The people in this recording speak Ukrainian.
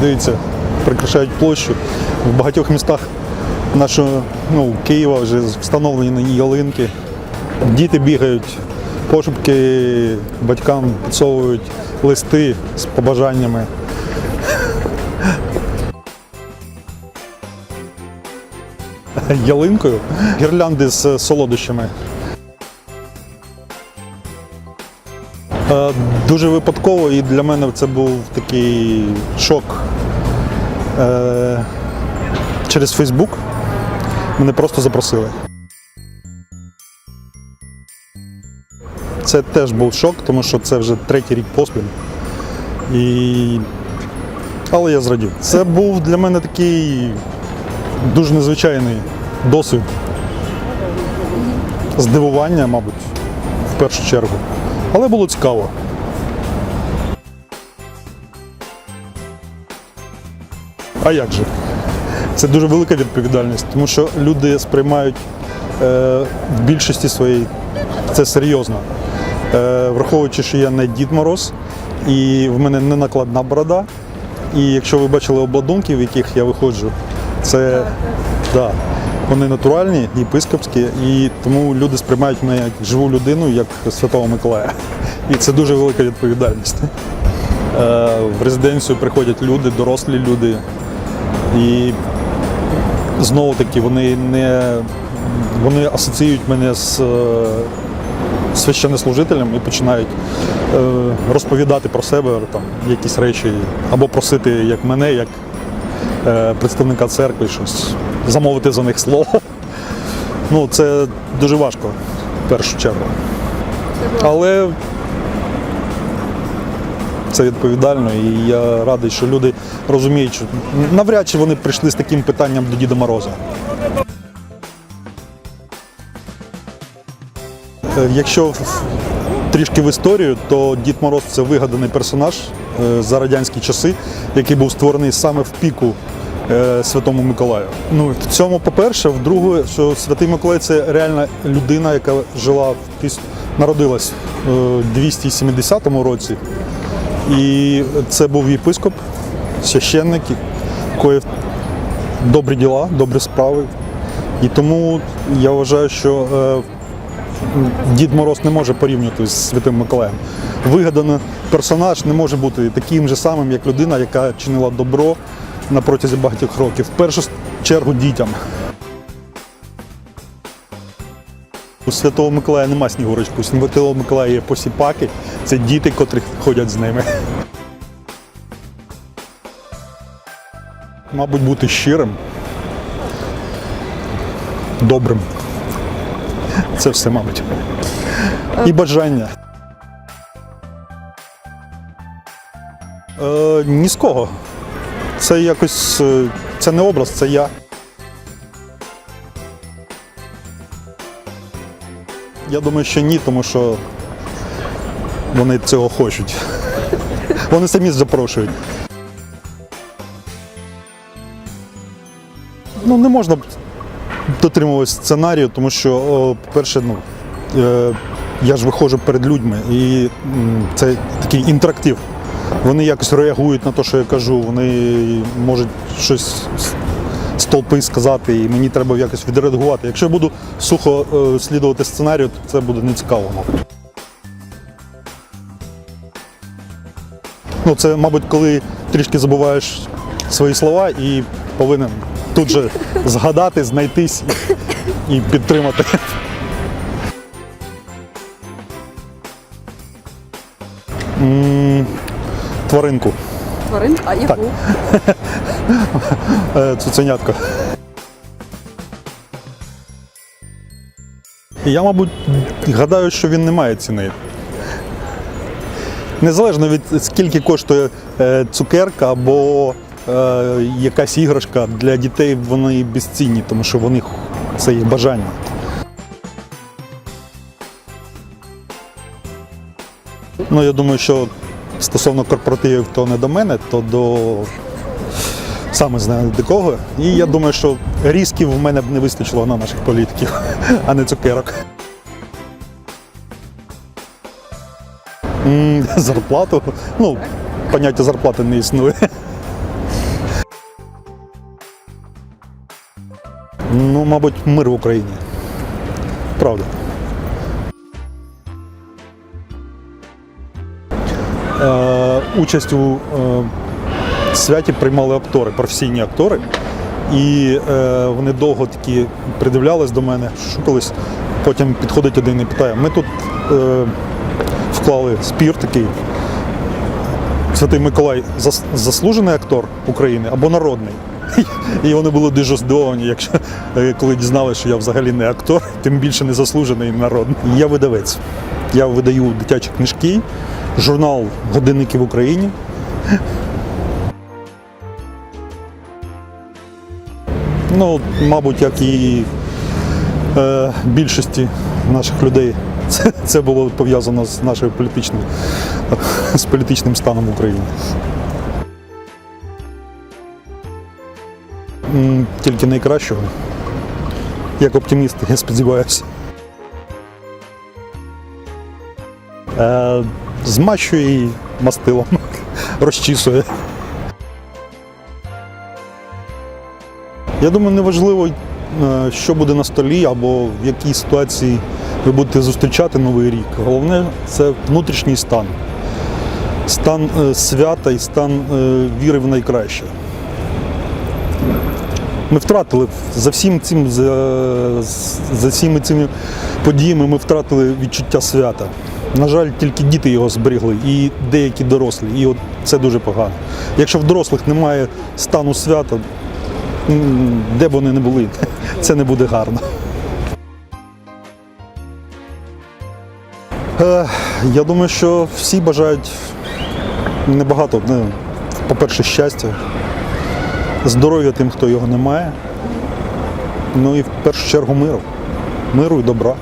Дивіться, прикрашають площу. В багатьох містах нашого ну, Києва вже встановлені ялинки. Діти бігають, пошепки батькам підсовують листи з побажаннями. Ялинкою, гірлянди з солодощами. Дуже випадково і для мене це був такий шок. Е, Через Фейсбук мене просто запросили. Це теж був шок, тому що це вже третій рік поспіль. І... Але я зрадів. Це був для мене такий дуже незвичайний досвід. Здивування, мабуть, в першу чергу. Але було цікаво. А як же? Це дуже велика відповідальність, тому що люди сприймають е, в більшості своїй це серйозно. Е, враховуючи, що я не Дід Мороз і в мене не накладна борода. І якщо ви бачили обладунки, в яких я виходжу, це да, вони натуральні, єпископські, і тому люди сприймають мене як живу людину, як Святого Миколая. І це дуже велика відповідальність. Е, в резиденцію приходять люди, дорослі люди. І знову таки вони не вони асоціюють мене з е, священнослужителем і починають е, розповідати про себе там, якісь речі, або просити як мене, як представника церкви, щось замовити за них слово. Ну, це дуже важко в першу чергу. Але це відповідально, і я радий, що люди розуміють, що навряд чи вони прийшли з таким питанням до Діда Мороза. Е, Якщо трішки в історію, то Дід Мороз це вигаданий персонаж е, за радянські часи, який був створений саме в піку Святому Миколаю. Ну, в цьому, по-перше, вдруге, що Святий Миколай це реальна людина, яка жила народилась е, в 270 році. І це був єпископ, священник, коїв добрі діла, добрі справи. І тому я вважаю, що е, Дід Мороз не може порівнювати з Святим Миколаєм. Вигаданий персонаж не може бути таким же самим, як людина, яка чинила добро на протязі багатьох років. В першу чергу дітям. У Святого Миколая нема снігурочки, у Святого Миколая є посіпаки, це діти, котрі ходять з ними. Мабуть, бути щирим, добрим. Це все, мабуть. І бажання. Е, ні з кого. Це якось. е, Це не образ, це я. Я думаю, що ні, тому що вони цього хочуть. Вони самі запрошують. Ну, не можна дотримуватися сценарію, тому що, по-перше, ну, е, я ж виходжу перед людьми, і це такий інтерактив. Вони якось реагують на те, що я кажу, вони можуть щось з- толпи сказати, і мені треба якось відреагувати. Якщо я буду сухо е, слідувати сценарію, то це буде нецікаво. Ну, це, мабуть, коли трішки забуваєш свої слова і повинен тут же згадати, знайтись і підтримати. М, Тваринку, Тварин, а яку? е, цуценятко. Я, мабуть, гадаю, що він не має ціни. Незалежно від скільки коштує е, цукерка або е, якась іграшка для дітей, вони безцінні, тому що вони це їх бажання. Ну, я думаю, що Стосовно корпоративів, то не до мене, то до саме знаю до кого. І я думаю, що різків в мене б не вистачило на наших політиків, а не цукерок. Зарплату. Ну, поняття зарплати не існує. Ну, мабуть, мир в Україні. Правда. Участь у е, святі приймали актори, професійні актори. І е, вони довго такі придивлялись до мене, шукались. Потім підходить один і питає: ми тут е, вклали спір такий. Святий Миколай зас- заслужений актор України або народний. І вони були дуже здивовані, якщо е, коли дізналися, що я взагалі не актор, тим більше не заслужений народний. Я видавець. Я видаю дитячі книжки, журнал Годинники в Україні. Ну, мабуть, як і е, більшості наших людей, це, це було пов'язано з нашою політичною, з політичним станом в Україні. Тільки найкращого. Як оптиміст, я сподіваюся. Е, змащує і мастилом, розчісує. Я думаю, неважливо, е, що буде на столі або в якій ситуації ви будете зустрічати новий рік. Головне це внутрішній стан. Стан е, свята і стан е, віри в найкраще. Ми втратили за всім цим, за, за всіми цими подіями ми втратили відчуття свята. На жаль, тільки діти його зберігли і деякі дорослі. І от це дуже погано. Якщо в дорослих немає стану свята, де б вони не були, це не буде гарно. Е, Я думаю, що всі бажають небагато. ну, По-перше, щастя, здоров'я тим, хто його не має. Ну і в першу чергу миру. Миру і добра.